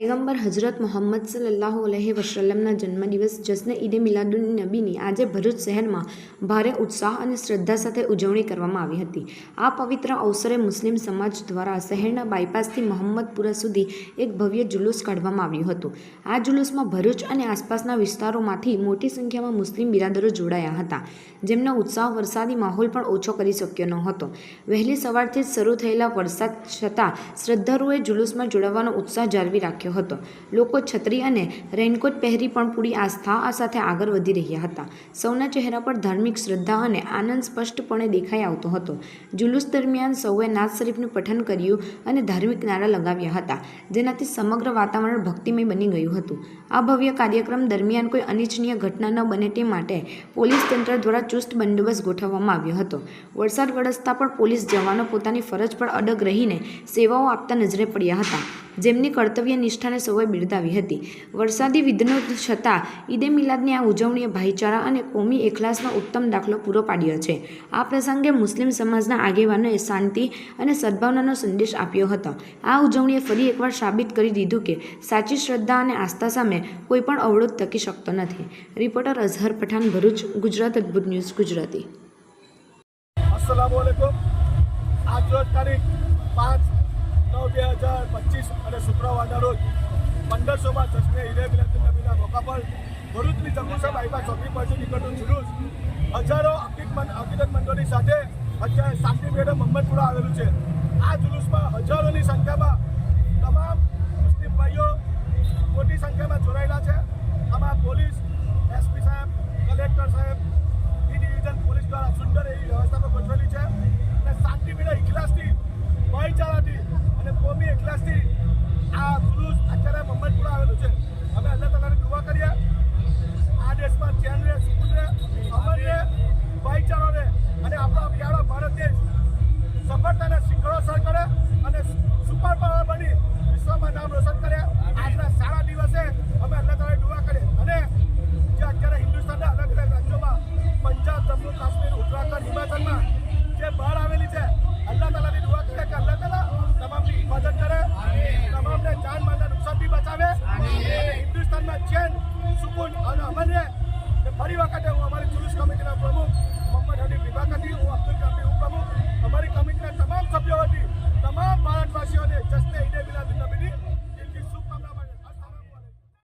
પૈગંબર હઝરત મોહમ્મદ સલ્લલ્લાહુ અલહે વસલમના જન્મદિવસ જશ્ન ઈદે મિલાદુન નબીની આજે ભરૂચ શહેરમાં ભારે ઉત્સાહ અને શ્રદ્ધા સાથે ઉજવણી કરવામાં આવી હતી. આ પવિત્ર અવસરે મુસ્લિમ સમાજ દ્વારા શહેરના બાયપાસથી મોહમ્મદપુરા સુધી એક ભવ્ય જુલુસ કાઢવામાં આવ્યું હતું. આ જુલુસમાં ભરૂચ અને આસપાસના વિસ્તારોમાંથી મોટી સંખ્યામાં મુસ્લિમ બિરાદરો જોડાયા હતા. જેમનો ઉત્સાહ વરસાદી માહોલ પણ ઓછો કરી શક્યો ન હતો વહેલી સવારથી જ શરૂ થયેલા વરસાદ છતાં શ્રદ્ધાળુઓએ જુલુસમાં જોડાવાનો ઉત્સાહ જાળવી રાખ્યો. હતો. લોકો છત્રી અને રેનકોટ પહેરી પણ પૂરી આસ્થા સાથે આગળ વધી રહ્યા હતા. સૌના ચહેરા પર ધાર્મિક શ્રદ્ધા અને આનંદ સ્પષ્ટપણે દેખાઈ આવતો હતો. જુલુસ દરમિયાન સૌએ નાઝ શરીફનું પઠન કર્યું અને ધાર્મિક નારા લગાવ્યા હતા, જેનાથી સમગ્ર વાતાવરણ ભક્તિમય બની ગયું હતું. આ ભવ્ય કાર્યક્રમ દરમિયાન કોઈ અનિચ્છનીય ઘટના ન બને તે માટે પોલીસ તંત્ર દ્વારા ચુસ્ત બંદોબસ્ત ગોઠવવામાં આવ્યો હતો. વરસાદ વરસતા પણ પોલીસ જવાનો પોતાની ફરજ પર અડગ રહીને સેવાઓ આપતા નજરે પડ્યા હતા. જેમની કર્તવ્ય નિષ્ઠાને સૌએ બિરદાવી હતી. વરસાદી વિઘ્નો છતાં ઈદે મિલાદની આ ઉજવણીએ ભાઈચારા અને કોમી એખલાસનો ઉત્તમ દાખલો પૂરો પાડ્યો છે. આ પ્રસંગે મુસ્લિમ સમાજના આગેવાનોએ શાંતિ અને સદભાવનાનો સંદેશ આપ્યો હતો. આ ઉજવણીએ ફરી એકવાર સાબિત કરી દીધું કે સાચી શ્રદ્ધા અને આસ્થા સામે કોઈ પણ અવરોધ ટકી શકતો નથી. Reporter Azhar Pathan, Bharuch, Gujarat, Adbhut news, Gujarati. આજ રોજ તારીખ પાંચ હજાર અને શુક્રવારના રોજ પંદરસોમાં જશ્ને ઈદે મિલાદુન નબીના મોકા પર ભરૂચની જંબુસર બાઈપાસ ચોકી પરથી નીકળતો જુલુસ. હજારો અકીદમંદ અકીદતમંદોની સાથે અત્યારે શાંતિપેઢ મોહમ્મદપુરા આવેલું છે. આ જુલુસમાં હજારોની સંખ્યામાં તમામ મુસ્લિમ ભાઈઓ મોટી સંખ્યામાં જોડાયેલા છે આમાં પોલીસ એસપી સાહેબ કલેક્ટર સાહેબ બી ડિવિઝન પોલીસ દ્વારા સુંદર એવી વ્યવસ્થા પણ ગોઠવેલી છે અને શાંતિપીઠ ઇખલાસથી ભાઈચારાથી અને આ જુલુસ અત્યારે મુંબઈપુરા આવેલું છે. ચેન સુકૂન અને અમન ફરી વખતે હું અમારી જુલુસ કમિટીના